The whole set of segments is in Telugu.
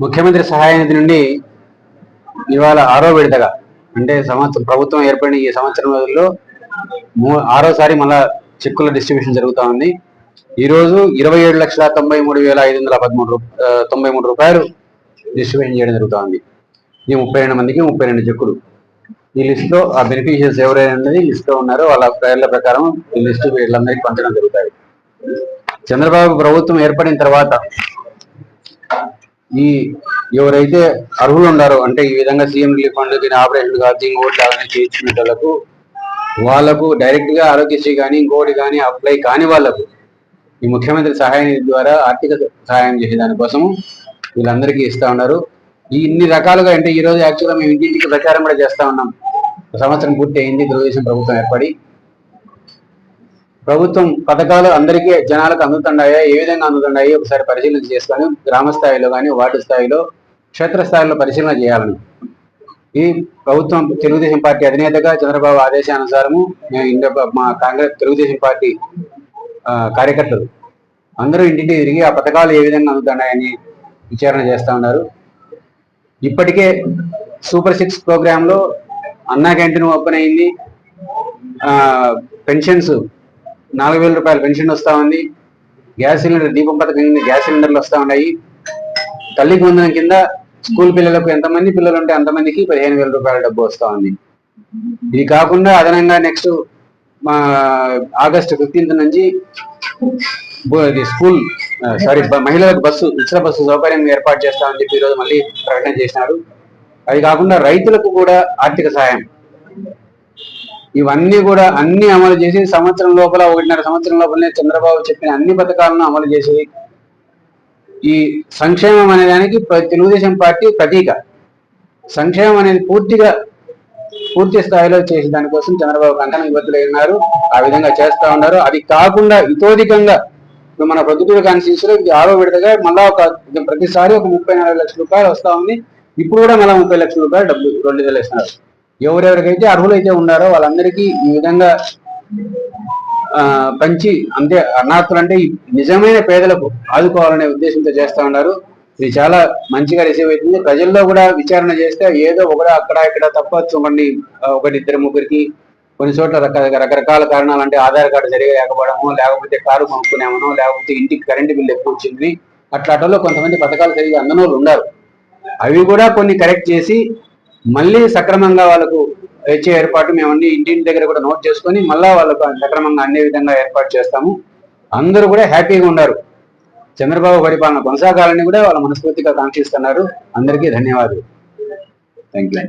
ముఖ్యమంత్రి సహాయ నిధి నుండి ఇవాళ ఆరో విడతగా అంటే సంవత్సరం ప్రభుత్వం ఏర్పడిన ఈ సంవత్సరం రోజుల్లో మూ- ఆరోసారి మళ్ళా చెక్కుల డిస్ట్రిబ్యూషన్ జరుగుతూ ఉంది. ఈ రోజు ఇరవై ఏడు లక్షల తొంభై మూడు వేల ఐదు వందల పదమూడు తొంభై మూడు రూపాయలు డిస్ట్రిబ్యూషన్ చేయడం జరుగుతూ ఉంది. ఈ ముప్పై రెండు మందికి ముప్పై రెండు చెక్కులు. ఈ లిస్టులో ఆ బెనిఫిషియర్స్ ఎవరైనా ఉన్నది లిస్ట్లో ఉన్నారో వాళ్ళ పేర్ల ప్రకారం ఈ లిస్టు వీళ్ళందరికీ పంచడం జరుగుతాయి. చంద్రబాబు ప్రభుత్వం ఏర్పడిన తర్వాత ఈ ఎవరైతే అర్హులు ఉన్నారో అంటే ఈ విధంగా సీఎం రిలీఫ్ ఫండ్ దీని ఆపరేషన్ ఛార్జింగ్ ఇంకోటి అవన్నీ చేయించుకునే వాళ్ళకు వాళ్ళకు డైరెక్ట్గా ఆరోగ్యశ్రీ కానీ ఇంకోటి కానీ అప్లై కాని వాళ్ళకు ఈ ముఖ్యమంత్రి సహాయ నిధి ద్వారా ఆర్థిక సహాయం చేసే దానికోసము వీళ్ళందరికీ ఇస్తా ఉన్నారు. ఈ ఇన్ని రకాలుగా అంటే ఈ రోజు యాక్చువల్గా మేము ఇంటింటికి ప్రచారం కూడా చేస్తా ఉన్నాం. సంవత్సరం పూర్తి అయింది తెలుగుదేశం ప్రభుత్వం ఏర్పడి. ప్రభుత్వం పథకాలు అందరికీ జనాలకు అందుతున్నాయా ఏ విధంగా అందుతున్నాయి ఒకసారి పరిశీలన చేసుకొని గ్రామ స్థాయిలో కానీ వార్డు స్థాయిలో క్షేత్ర స్థాయిలో పరిశీలన చేయాలని. ఈ ప్రభుత్వం తెలుగుదేశం పార్టీ అధినేతగా చంద్రబాబు ఆదేశానుసారము మేము మా కాంగ్రెస్ తెలుగుదేశం పార్టీ కార్యకర్తలు అందరూ ఇంటింటి తిరిగి ఆ పథకాలు ఏ విధంగా అందుతున్నాయని విచారణ చేస్తూ ఉన్నారు. ఇప్పటికే సూపర్ సిక్స్ ప్రోగ్రాంలో అన్నా క్యాంటీన్ ఓపెన్ అయింది. పెన్షన్స్ నాలుగు వేల రూపాయల పెన్షన్ వస్తూ ఉంది. గ్యాస్ సిలిండర్ దీపం పథకం కింద గ్యాస్ సిలిండర్లు వస్తూ ఉన్నాయి. తల్లికి వందనం కింద స్కూల్ పిల్లలకు ఎంతమంది పిల్లలు ఉంటే అంతమందికి పదిహేను వేల రూపాయల డబ్బు వస్తూ ఉంది. ఇది కాకుండా అదనంగా నెక్స్ట్ మా ఆగస్టు ఫిఫ్టీన్త్ నుంచి స్కూల్ సారీ మహిళలకు బస్సు ఉచిత బస్సు సౌకర్యం ఏర్పాటు చేస్తామని చెప్పి ఈరోజు మళ్ళీ ప్రకటన చేసినారు. అది కాకుండా రైతులకు కూడా ఆర్థిక సహాయం. ఇవన్నీ కూడా అన్ని అమలు చేసి సంవత్సరం లోపల ఒకటిన్నర సంవత్సరం లోపలనే చంద్రబాబు చెప్పిన అన్ని పథకాలను అమలు చేసి ఈ సంక్షేమం అనే దానికి తెలుగుదేశం పార్టీ ప్రతీక. సంక్షేమం అనేది పూర్తిగా పూర్తి స్థాయిలో చేసి దానికోసం చంద్రబాబు కంకణం ఇబ్బందులు ఉన్నారు ఆ విధంగా చేస్తా ఉన్నారు. అది కాకుండా ఇతోధికంగా ఇప్పుడు మన ప్రొద్దుటూరు కాన్స్టిట్యూన్స్ ఇది ఆరో విడతగా మళ్ళా ఒక ప్రతిసారి ఒక ముప్పై నాలుగు లక్షల రూపాయలు వస్తా ఉంది. ఇప్పుడు కూడా మళ్ళీ ముప్పై లక్షల రూపాయలు డబ్బులు రెండు వేలు ఇస్తున్నారు. ఎవరెవరికైతే అర్హులైతే ఉన్నారో వాళ్ళందరికీ ఈ విధంగా పంచి అంటే అనాథులు అంటే నిజమైన పేదలకు ఆదుకోవాలనే ఉద్దేశంతో చేస్తా ఉన్నారు. ఇది చాలా మంచిగా రిసీవ్ అవుతుంది. ప్రజల్లో కూడా విచారణ చేస్తే ఏదో ఒకటి అక్కడ ఇక్కడ తప్పచ్చు కొన్ని ఒకటి ఇద్దరు ముగ్గురికి కొన్ని చోట్ల రక- రకరకాల కారణాలు అంటే ఆధార్ కార్డు సరిగా లేకపోవడము లేకపోతే కారు కొనుక్కునేమనో లేకపోతే ఇంటికి కరెంటు బిల్లు ఎక్కువ వచ్చింది అట్లా కొంతమంది పథకాలు సరిగా అందనోళ్ళు వాళ్ళు ఉన్నారు. అవి కూడా కొన్ని కరెక్ట్ చేసి మళ్ళీ సక్రమంగా వాళ్ళకు ఇచ్చే ఏర్పాటు మేము అన్ని ఇంటింటి దగ్గర కూడా నోట్ చేసుకొని మళ్ళా వాళ్ళకు సక్రమంగా అన్ని విధంగా ఏర్పాటు చేస్తాము. అందరూ కూడా హ్యాపీగా ఉన్నారు చంద్రబాబు పరిపాలన కొనసాగాలని కూడా వాళ్ళ మనస్ఫూర్తిగా కాంక్షిస్తున్నారు. అందరికీ ధన్యవాదాలు. Thank you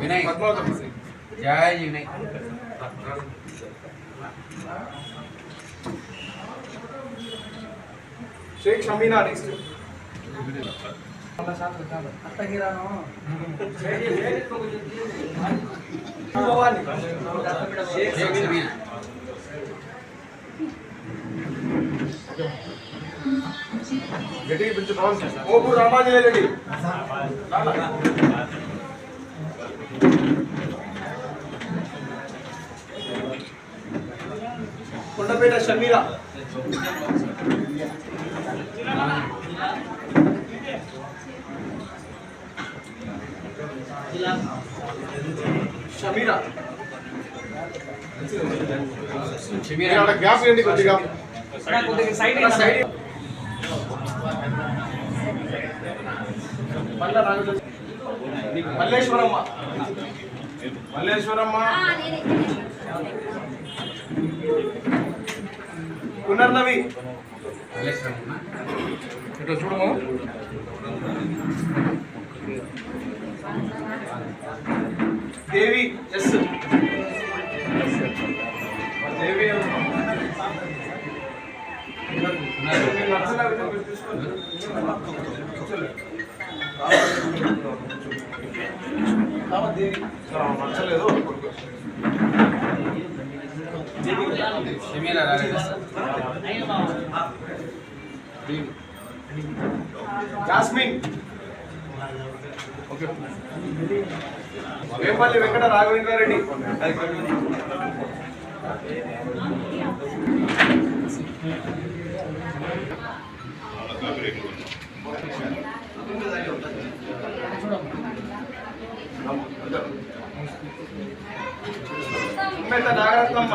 Vinay. Jaya Vinay. Sheikh Shameena next Sheikh Sameena గట్టిగా పిలిచి పవన్ ఓపు రామాంజనేయ రెడ్డి కొండపేట షమీరా. షమీరా. షమీరా గ్యాప్ ఏంటి కొద్దిగా? సైడ్ మల్ల రాజు మల్లేశ్వరమ్మ. మల్లేశ్వరమ్మ. పునర్నవి ఇట్లా చూడము. దేవి ఎస్. దేవి నచ్చలేదు. షమీరా రాలేదు జాస్మిన్ వేపల్లి వెంకట రాఘవేంద్రారెడ్డి ఉమ్మేత నాగరత్నమ్మ